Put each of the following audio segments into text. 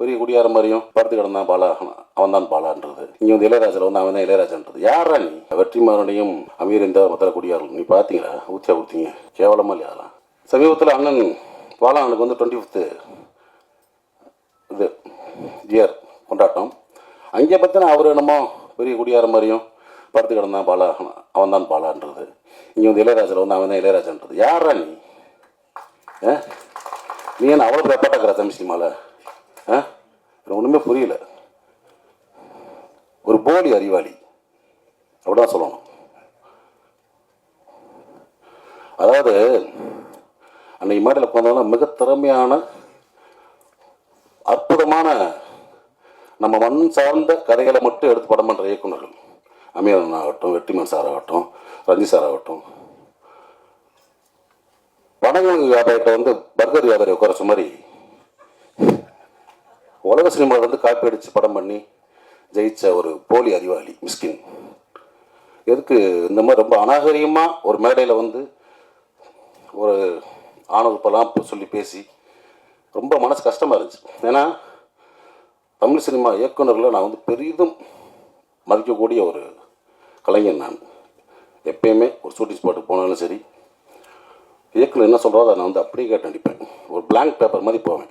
பெரிய குடியார மாதிரியும் படுத்து கிடந்தான் பாலா. அவன் தான் பாலான்றது. இங்கே வந்து இளையராஜாவில் வந்து அவன் தான் இளையராஜான்றது. யாரா நீ? வெற்றிமாறனையும் அமீர் இந்த மத்திர குடியார்கள் நீ பார்த்தீங்களா ஊத்தியா கொடுத்தீங்க கேவலமா இல்லையா சமீபத்தில் அண்ணன் பாலா அண்ணனுக்கு வந்து டுவெண்ட்டி ஃபிஃப்த்து இது இயர் கொண்டாட்டம். அங்கே பார்த்தினா அவர் என்னமோ பெரிய குடியார மாதிரியும் படுத்து கிடந்தான் பாலா. அவன் தான் பாலான்றது. இங்கே வந்து இளையராஜாவில் வந்து அவன் தான் இளையராஜான்றது. யாரா நீ? ஆ? நீ என்ன அவ்வளோ பேப்பாட்டாக்கிற தமிழ் சினிமாவில் எனக்கு ஒன்றுமே புரியல. ஒரு போலி அறிவாளி. அப்படிதான் சொல்லணும். அதாவது அன்னைக்கு மேடையில் உட்காந்தாலும் மிக திறமையான அற்புதமான நம்ம மண் சார்ந்த கதைகளை மட்டும் எடுத்து படம் பண்ணுற இயக்குநர்கள். அமீரன் ஆகட்டும் வெற்றிமன் சார் ஆகட்டும் ரஞ்சி சார் ஆகட்டும். பணங்களுக்கு வியாபாரிகிட்ட வந்து பர்கர் வியாபாரி உட்காரச்ச மாதிரி உலக சினிமாவில் வந்து காப்பி அடித்து படம் பண்ணி ஜெயித்த ஒரு போலி அறிவாளி மிஸ்கின். எதுக்கு இந்த மாதிரி ரொம்ப அநாகரிகமாக ஒரு மேடையில் வந்து ஒரு ஆணவப்பெல்லாம் சொல்லி பேசி ரொம்ப மனசு கஷ்டமாக இருந்துச்சு. ஏன்னா தமிழ் சினிமா இயக்குனர்களை நான் வந்து பெரிதும் மதிக்கக்கூடிய ஒரு கலைஞன் நான். எப்பயுமே ஒரு ஷூட்டிங் ஸ்பாட்டுக்கு போனாலும் சரி இயக்குனர் என்ன சொல்கிறோ அதை நான் வந்து அப்படியே கேட்டு நடிப்பேன். ஒரு பிளாங்க் பேப்பர் மாதிரி போவேன்.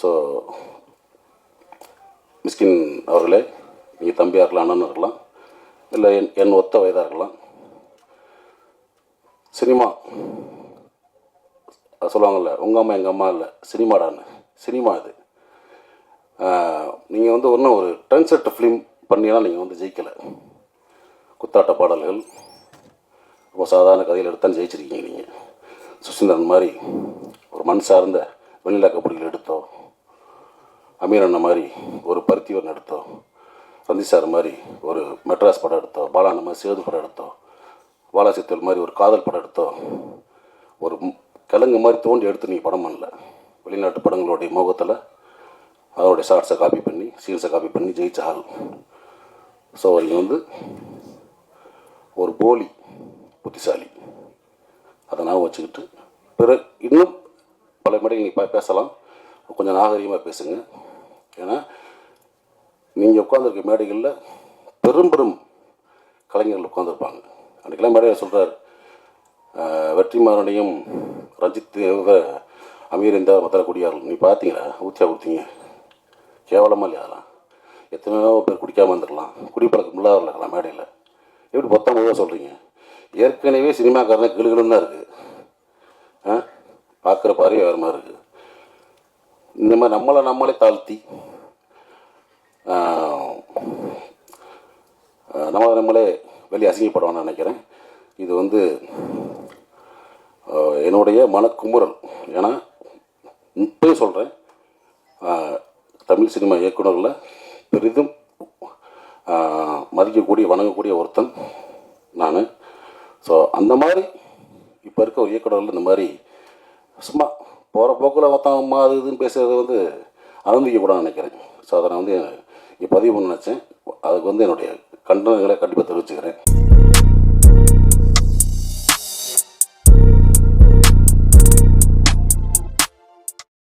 ஸோ மிஸ்கின் அவர்களே நீங்கள் தம்பியாக இருக்கலாம் அண்ணன் இருக்கலாம் இல்லை என் என் ஒத்த வயதாக இருக்கலாம். சினிமா அது சொல்லுவாங்கல்ல உங்கள் அம்மா எங்கள் அம்மா இல்லை சினிமாடான்னு. சினிமா இது நீங்கள் வந்து ஒன்றும் ஒரு ட்ரெண்ட் செட் ஃபிலிம் பண்ணியெல்லாம் நீங்கள் வந்து ஜெயிக்கலை. குத்தாட்ட பாடல்கள் ரொம்ப சாதாரண கதையில் எடுத்தான் ஜெயிச்சிருக்கீங்க நீங்கள் சுசீந்திரன் மாதிரி ஒரு மண் சார்ந்த வெண்ணிலா கபடிகள் எடுத்தோ அமீர் அண்ணன் மாதிரி ஒரு பருத்திவன் எடுத்தோம் ரஞ்சித் சார் மாதிரி ஒரு மெட்ராஸ் படம் எடுத்தோ பாலாண்ணன் மாதிரி சேது படம் எடுத்தோம் பாலாசித்தல் மாதிரி ஒரு காதல் படம் எடுத்தோ ஒரு கிழங்கு மாதிரி தோண்டி எடுத்து நீங்கள் படம் பண்ணல. வெளிநாட்டு படங்களுடைய முகத்தில் அதோடைய ஷார்ட்ஸை காப்பி பண்ணி சீன்ஸை காப்பி பண்ணி ஜெயிச்ச ஆள். ஸோ நீங்கள் வந்து ஒரு போலி புத்திசாலி. அதை நான் வச்சுக்கிட்டு பிறகு இன்னும் பல மேடைகள் நீங்கள் பேசலாம். கொஞ்சம் நாகரிகமாக பேசுங்க. ஏன்னா நீங்கள் உட்காந்துருக்க மேடைகளில் பெரும் பெரும் கலைஞர்கள் உட்காந்துருப்பாங்க அன்றைக்கெல்லாம் மேடையில் சொல்கிறார் வெற்றிமாறனையும் ரஞ்சித் அமீர் இந்த மற்ற குடியார்கள் நீ பார்த்தீங்களா ஊத்தியா ஊற்றிங்க கேவலமாக இல்லையா அதெல்லாம்? எத்தனையோ பேர் குடிக்காமல் வந்துடலாம் குடிப்பழக்கம் இல்லாத இருக்கலாம் மேடையில். எப்படி பொத்தாம சொல்கிறீங்க ஏற்கனவே சினிமாக்காரனே கிளுகிளுன்னு தான் இருக்குது ஆ பார்க்குற பார்வை வேறு மாதிரி இருக்குது இந்த மாதிரி நம்மளை நம்மளே தாழ்த்தி ஆ, நம்மளை நம்மளே வெளியே அசிங்கப்படுவான்னு நினைக்கிறேன். இது வந்து என்னுடைய மனக்குமுறல். ஏன்னா இப்போயும் சொல்கிறேன் தமிழ் சினிமா இயக்குநரில் பெரிதும் மதிக்கக்கூடிய வணங்கக்கூடிய ஒருத்தன் நான். ஸோ அந்த மாதிரி இப்போ இருக்க இயக்குநர்கள் இயக்குனர்கள் இந்த மாதிரி சும்மா போகிற போக்கில் மொத்தம் அது இதுன்னு பேசுகிறது வந்து அனுமதிக்கக்கூடாதுன்னு நினைக்கிறேன். ஸோ அதை நான் வந்து இங்கே பதிவு பண்ண நினச்சேன். அதுக்கு வந்து என்னுடைய கண்டனங்களை கண்டிப்பாக தெரிவிச்சுக்கிறேன்.